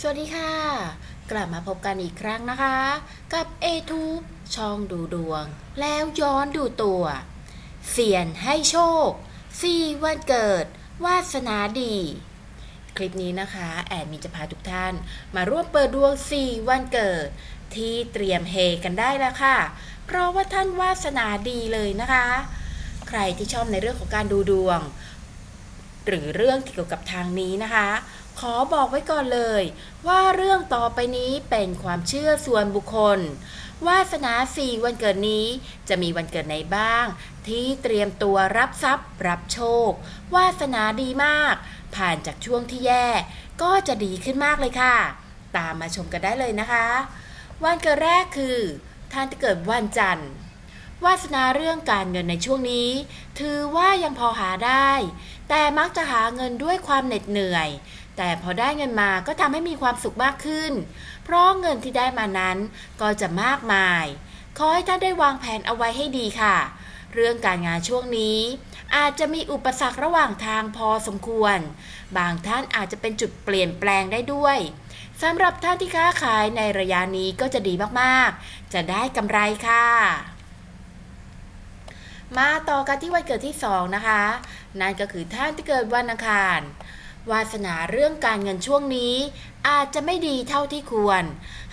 สวัสดีค่ะ กลับมาพบกันอีกครั้งนะคะ กับ a t u b e ช่องดูดวง แล้วย้อนดูตัว เสียนให้โชค4วันเกิด วาสนาดี คลิปนี้นะคะ แอดมีจะพาทุกท่าน มาร่วมเปิดดวง4วันเกิด ที่เตรียมเฮกันได้แล้วค่ะ เพราะว่าท่านวาสนาดีเลยนะคะ ใครที่ชอบในเรื่องของการดูดวง หรือเรื่องเกี่ยวกับทางนี้นะคะ ขอบอกไว้ก่อนเลย ว่าเรื่องต่อไปนี้เป็นความเชื่อส่วนบุคคล วาสนาสี่วันเกิดนี้จะมีวันเกิดไหนบ้าง ที่เตรียมตัวรับทรัพย์ รับโชค วาสนาดีมาก ผ่านจากช่วงที่แย่ ก็จะดีขึ้นมากเลยค่ะ ตามมาชมกันได้เลยนะคะ วันเกิดแรกคือ ท่านที่เกิดวันจันทร์วาสนาเรื่องการเงินในช่วงนี้ ถือว่ายังพอหาได้ แต่มักจะหาเงินด้วยความเหน็ดเหนื่อย แต่พอได้เงินมาก็ทำให้มีความสุขมากขึ้น เพราะเงินที่ได้มานั้นก็จะมากมาย ขอให้ท่านได้วางแผนเอาไว้ให้ดีค่ะ เรื่องการงานช่วงนี้ อาจจะมีอุปสรรคระหว่างทางพอสมควร บางท่านอาจจะเป็นจุดเปลี่ยนแปลงได้ด้วยสำหรับท่านที่ค้าขายในระยะนี้ก็จะดีมากๆ จะได้กำไรค่ะ มาต่อกันที่วันเกิดที่ 2 นะคะ นั่นก็คือท่านที่เกิดวันอังคาร วาสนาเรื่องการเงินช่วงนี้ อาจจะไม่ดีเท่าที่ควร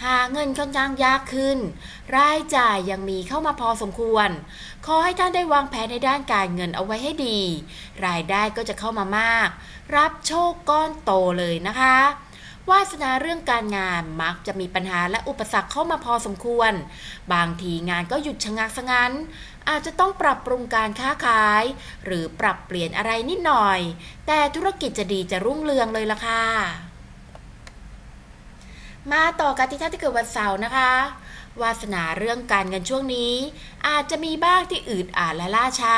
หาเงินค่อนข้างยากขึ้น รายจ่ายยังมีเข้ามาพอสมควร ขอให้ท่านได้วางแผนในด้านการเงินเอาไว้ให้ดี รายได้ก็จะเข้ามามาก รับโชคก้อนโตเลยนะคะ วาสนาเรื่องการงานมักจะมีปัญหาและอุปสรรคเข้ามาพอสมควร บางทีงานก็หยุดชะงักสงันอาจจะต้องปรับปรุงการค้าขาย หรือปรับเปลี่ยนอะไรนิดหน่อย แต่ธุรกิจจะดีจะรุ่งเรืองเลยล่ะค่ะ มาต่อกันที่ท่านที่เกิดวันเสาร์นะคะวาสนาเรื่องการเงินช่วงนี้ อาจจะมีบ้างที่อืดอาดและล่าช้า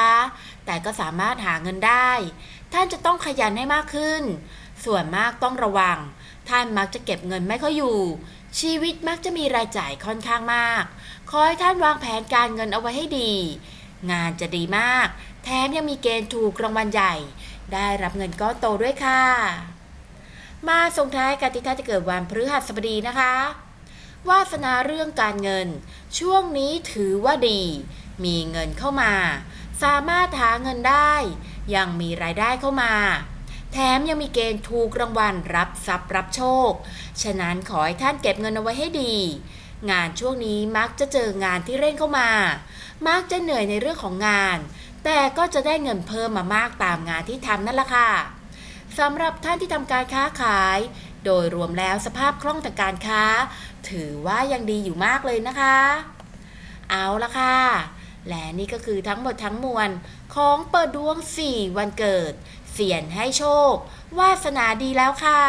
แต่ก็สามารถหาเงินได้ ท่านจะต้องขยันให้มากขึ้น ส่วนมากต้องระวัง ท่านมักจะเก็บเงินไม่ค่อยอยู่ ชีวิตมักจะมีรายจ่ายค่อนข้างมาก ขอให้ท่านวางแผนการเงินเอาไว้ให้ดี งานจะดีมาก แถมยังมีเกณฑ์ถูกรางวัลใหญ่ ได้รับเงินก้อนโตด้วยค่ะ มาส่งท้ายกันที่ท่านจะเกิดวันพฤหัสบดีนะคะ วาสนาเรื่องการเงิน ช่วงนี้ถือว่าดี มีเงินเข้ามา สามารถหาเงินได้ ยังมีรายได้เข้ามา แถมยังมีเกณฑ์ถูกรางวัลรับทรัพย์รับโชค ฉะนั้นขอให้ท่านเก็บเงินเอาไว้ให้ดี งานช่วงนี้มักจะเจองานที่เร่งเข้ามา มักจะเหนื่อยในเรื่องของงาน แต่ก็จะได้เงินเพิ่มมามากตามงานที่ทำนั่นแหละค่ะสำหรับท่านที่ทำการค้าขาย โดยรวมแล้วสภาพคล่องทางการค้า ถือว่ายังดีอยู่มากเลยนะคะ เอาละค่ะ และนี่ก็คือทั้งหมดทั้งมวลของเปิดดวง 4 วันเกิด เสี่ยนให้โชค วาสนาดีแล้วค่ะ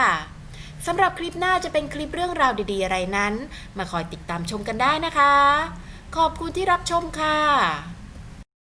สำหรับคลิปหน้าจะเป็นคลิปเรื่องราวดีๆ อะไรนั้น มาคอยติดตามชมกันได้นะคะ ขอบคุณที่รับชมค่ะ